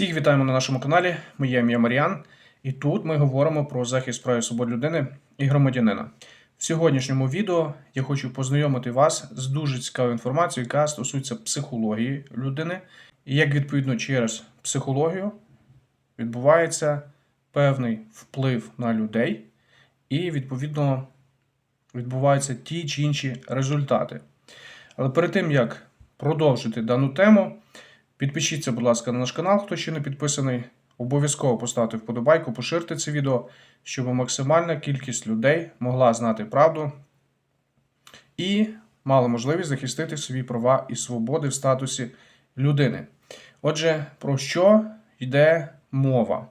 Всіх вітаємо на нашому каналі. Моє ім'я Маріан, і тут ми говоримо про захист прав і свобод людини і громадянина. В сьогоднішньому відео я хочу познайомити вас з дуже цікавою інформацією, яка стосується психології людини, і як відповідно через психологію відбувається певний вплив на людей, і відповідно відбуваються ті чи інші результати. Але перед тим як продовжити дану тему, підпишіться, будь ласка, на наш канал, хто ще не підписаний. Обов'язково поставте вподобайку, поширте це відео, щоб максимальна кількість людей могла знати правду і мала можливість захистити свої права і свободи в статусі людини. Отже, про що йде мова?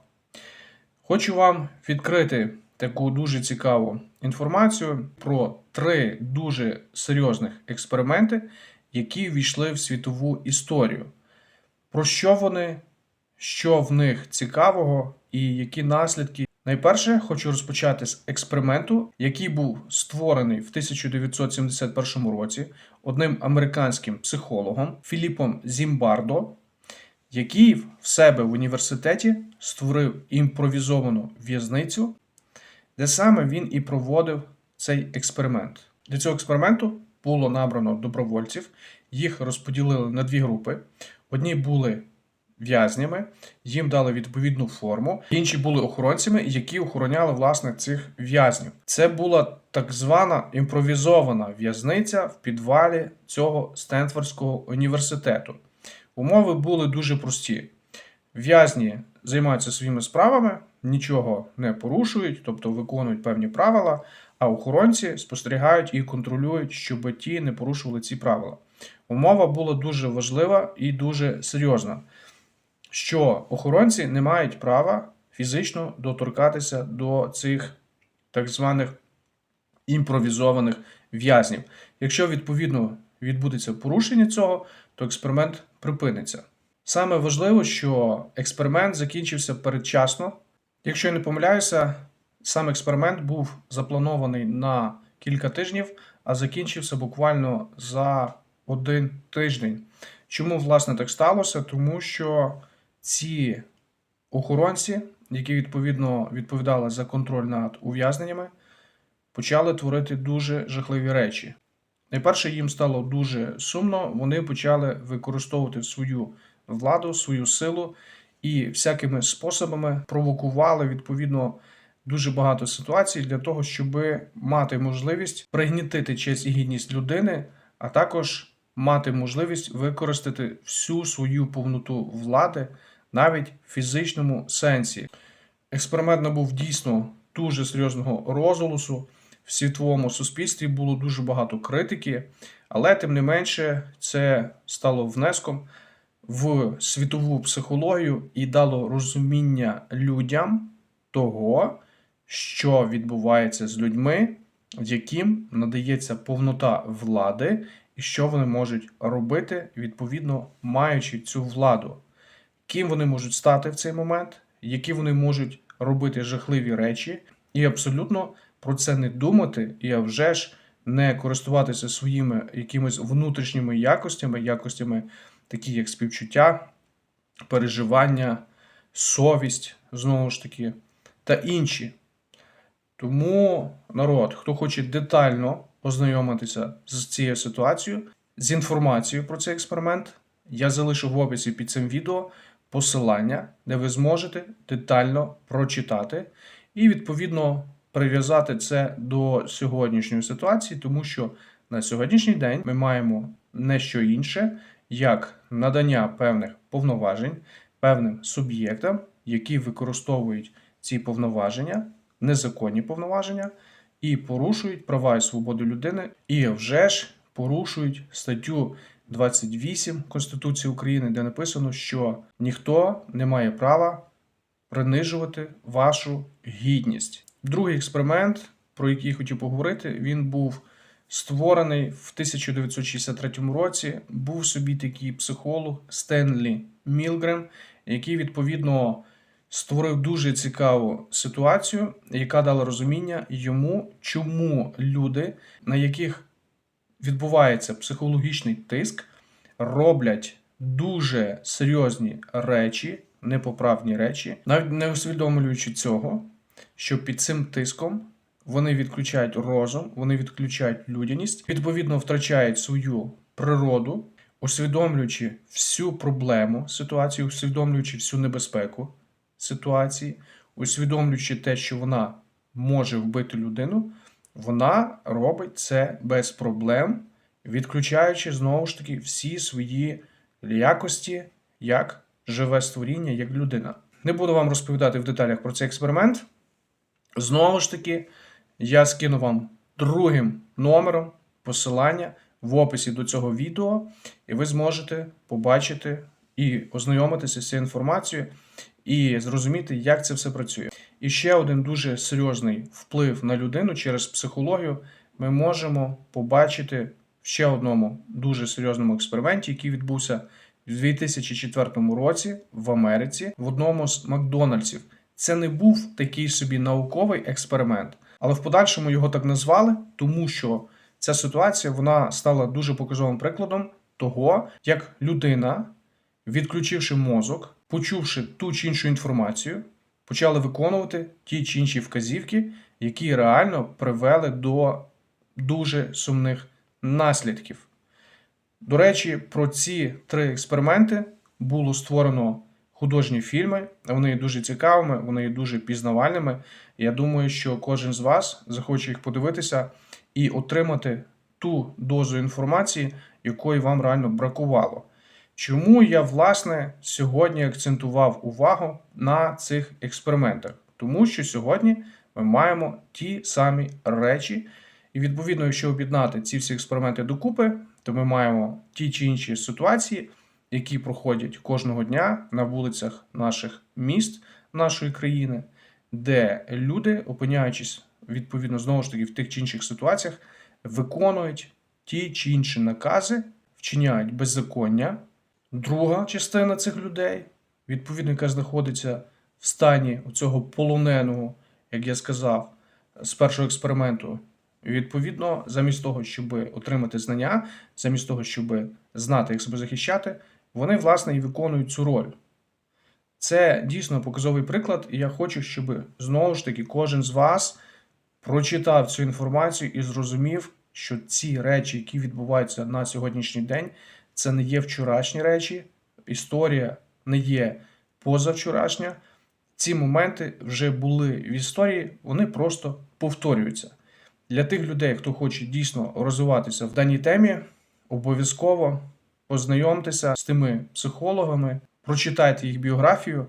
Хочу вам відкрити таку дуже цікаву інформацію про три дуже серйозних експерименти, які ввійшли в світову історію. Про що вони, що в них цікавого і які наслідки. Найперше хочу розпочати з експерименту, який був створений в 1971 році одним американським психологом Філіпом Зімбардо, який в себе в університеті створив імпровізовану в'язницю, де саме він і проводив цей експеримент. Для цього експерименту було набрано добровольців, їх розподілили на дві групи. Одні були в'язнями, їм дали відповідну форму, інші були охоронцями, які охороняли власне цих в'язнів. Це була так звана імпровізована в'язниця в підвалі цього Стенфордського університету. Умови були дуже прості. В'язні займаються своїми справами, нічого не порушують, тобто виконують певні правила, а охоронці спостерігають і контролюють, щоб ті не порушували ці правила. Умова була дуже важлива і дуже серйозна, що охоронці не мають права фізично доторкатися до цих так званих імпровізованих в'язнів. Якщо відповідно відбудеться порушення цього, то експеримент припиниться. Саме важливо, що експеримент закінчився передчасно. Якщо я не помиляюся, сам експеримент був запланований на кілька тижнів, а закінчився буквально за один тиждень. Чому власне так сталося? Тому що ці охоронці, які відповідно відповідали за контроль над ув'язненнями, почали творити дуже жахливі речі. Найперше їм стало дуже сумно, вони почали використовувати свою владу, свою силу і всякими способами провокували відповідно дуже багато ситуацій для того, щоб мати можливість пригнітити честь і гідність людини, а також мати можливість використати всю свою повноту влади навіть в фізичному сенсі. Експеримент набув дійсно дуже серйозного розголосу. В світовому суспільстві було дуже багато критики, але тим не менше це стало внеском в світову психологію і дало розуміння людям того, що відбувається з людьми, яким надається повнота влади, що вони можуть робити, відповідно маючи цю владу, ким вони можуть стати в цей момент, які вони можуть робити жахливі речі, і абсолютно про це не думати, і а вже ж не користуватися своїми якимись внутрішніми якостями, якостями, такі як співчуття, переживання, совість, знову ж таки, та інші. Тому народ, хто хоче детально ознайомитися з цією ситуацією, з інформацією про цей експеримент, я залишу в описі під цим відео посилання, де ви зможете детально прочитати і, відповідно, прив'язати це до сьогоднішньої ситуації, тому що на сьогоднішній день ми маємо не що інше, як надання певних повноважень певним суб'єктам, які використовують ці повноваження, незаконні повноваження, і порушують права і свободи людини, і вже ж порушують статтю 28 Конституції України, де написано, що ніхто не має права принижувати вашу гідність. Другий експеримент, про який хотів поговорити, він був створений в 1963 році. Був собі такий психолог Стенлі Мілгрем, який відповідно створив дуже цікаву ситуацію, яка дала розуміння йому, чому люди, на яких відбувається психологічний тиск, роблять дуже серйозні речі непоправні речі, навіть не усвідомлюючи цього, що під цим тиском вони відключають розум, вони відключають людяність, відповідно втрачають свою природу, усвідомлюючи всю проблему ситуації, усвідомлюючи всю небезпеку ситуації, усвідомлюючи те, що вона може вбити людину, вона робить це без проблем, відключаючи знову ж таки всі свої якості як живе створіння, як людина. Не буду вам розповідати в деталях про цей експеримент. Знову ж таки, я скину вам другим номером посилання в описі до цього відео, і ви зможете побачити і ознайомитися з цією інформацією, і зрозуміти, як це все працює. І ще один дуже серйозний вплив на людину через психологію ми можемо побачити в ще одному дуже серйозному експерименті, який відбувся у 2004 році в Америці в одному з Макдональдсів. Це не був такий собі науковий експеримент, але в подальшому його так назвали, тому що ця ситуація вона стала дуже показовим прикладом того, як людина, відключивши мозок, почувши ту чи іншу інформацію, почали виконувати ті чи інші вказівки, які реально привели до дуже сумних наслідків. До речі, про ці три експерименти було створено художні фільми. Вони є дуже цікавими, вони є дуже пізнавальними. Я думаю, що кожен з вас захоче їх подивитися і отримати ту дозу інформації, якої вам реально бракувало. Чому я, власне, сьогодні акцентував увагу на цих експериментах? Тому що сьогодні ми маємо ті самі речі, і відповідно, якщо об'єднати ці всі експерименти докупи, то ми маємо ті чи інші ситуації, які проходять кожного дня на вулицях наших міст, нашої країни, де люди, опиняючись відповідно знову ж таки в тих чи інших ситуаціях, виконують ті чи інші накази, вчиняють беззаконня. Друга частина цих людей, відповідно, яка знаходиться в стані цього полоненого, як я сказав, з першого експерименту. Відповідно, замість того, щоб отримати знання, замість того, щоб знати, як себе захищати, вони, власне, і виконують цю роль. Це дійсно показовий приклад, і я хочу, щоб знову ж таки кожен з вас прочитав цю інформацію і зрозумів, що ці речі, які відбуваються на сьогоднішній день, це не є вчорашні речі, історія не є позавчорашня. Ці моменти вже були в історії, вони просто повторюються. Для тих людей, хто хоче дійсно розвиватися в даній темі, обов'язково познайомтеся з тими психологами, прочитайте їх біографію,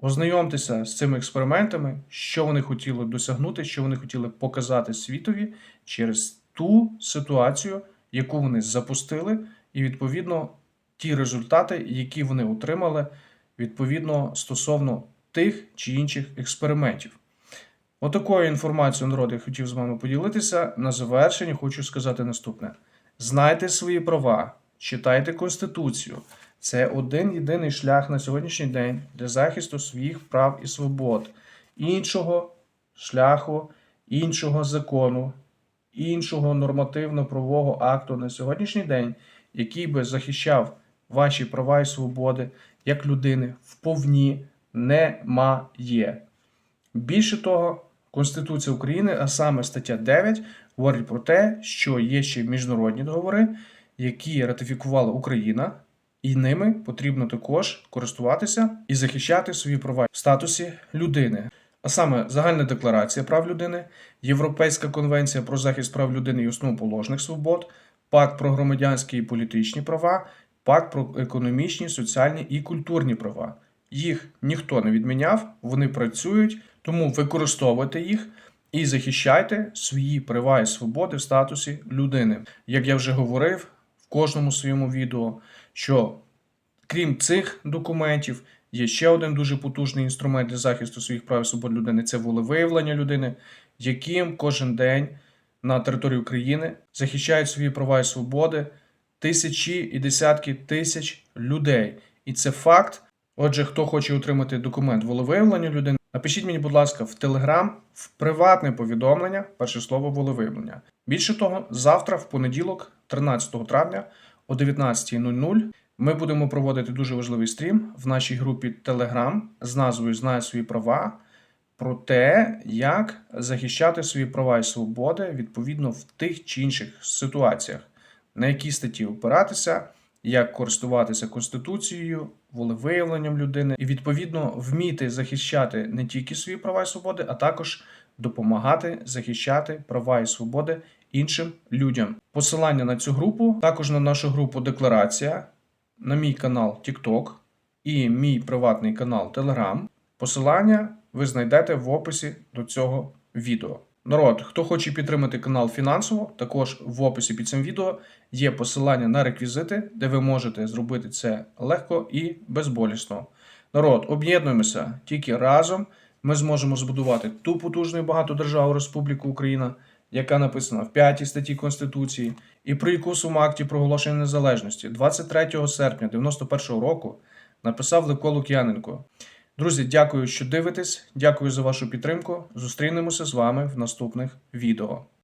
ознайомтеся з цими експериментами, що вони хотіли досягнути, що вони хотіли показати світові через ту ситуацію, яку вони запустили, і відповідно ті результати, які вони отримали, відповідно стосовно тих чи інших експериментів. Отакою інформацією народ я хотів з вами поділитися. На завершення хочу сказати наступне: знайте свої права, читайте Конституцію. Це один єдиний шлях на сьогоднішній день для захисту своїх прав і свобод. Іншого шляху, іншого закону, іншого нормативно-правового акту на сьогоднішній день, який би захищав ваші права і свободи як людини, вповні немає. Більше того, Конституція України, а саме стаття 9, говорить про те, що є ще міжнародні договори, які ратифікувала Україна, і ними потрібно також користуватися і захищати свої права в статусі людини. А саме Загальна декларація прав людини, Європейська конвенція про захист прав людини і основоположних свобод, Пакт про громадянські і політичні права, Пакт про економічні, соціальні і культурні права. Їх ніхто не відміняв, вони працюють, тому використовуйте їх і захищайте свої права і свободи в статусі людини. Як я вже говорив в кожному своєму відео, що крім цих документів є ще один дуже потужний інструмент для захисту своїх прав і свобод людини це волевиявлення людини, яким кожен день на території України захищають свої права і свободи тисячі і десятки тисяч людей. І це факт. Отже, хто хоче отримати документ волевиявлення людини, напишіть мені, будь ласка, в Телеграм в приватне повідомлення, перше слово волевиявлення. Більше того, завтра, в понеділок, 13 травня о 19.00, Ми будемо проводити дуже важливий стрім в нашій групі Telegram з назвою Знаю свої права про те, як захищати свої права і свободи відповідно в тих чи інших ситуаціях, на які статті опиратися, як користуватися Конституцією, волевиявленням людини, і відповідно вміти захищати не тільки свої права і свободи, а також допомагати захищати права і свободи іншим людям. Посилання на цю групу, також на нашу групу Декларація, на мій канал TikTok і мій приватний канал Telegram. Посилання ви знайдете в описі до цього відео. Народ, хто хоче підтримати канал фінансово, також в описі під цим відео є посилання на реквізити, де ви можете зробити це легко і безболісно. Народ, об'єднуємося тільки разом. Ми зможемо збудувати ту потужну і багату державу Республіку Україна, яка написана в 5 статті Конституції, і про яку акті проголошення незалежності 23 серпня 91 року написав Левко Лук'яненко. Друзі, дякую, що дивитесь. Дякую за вашу підтримку. Зустрінемося з вами в наступних відео.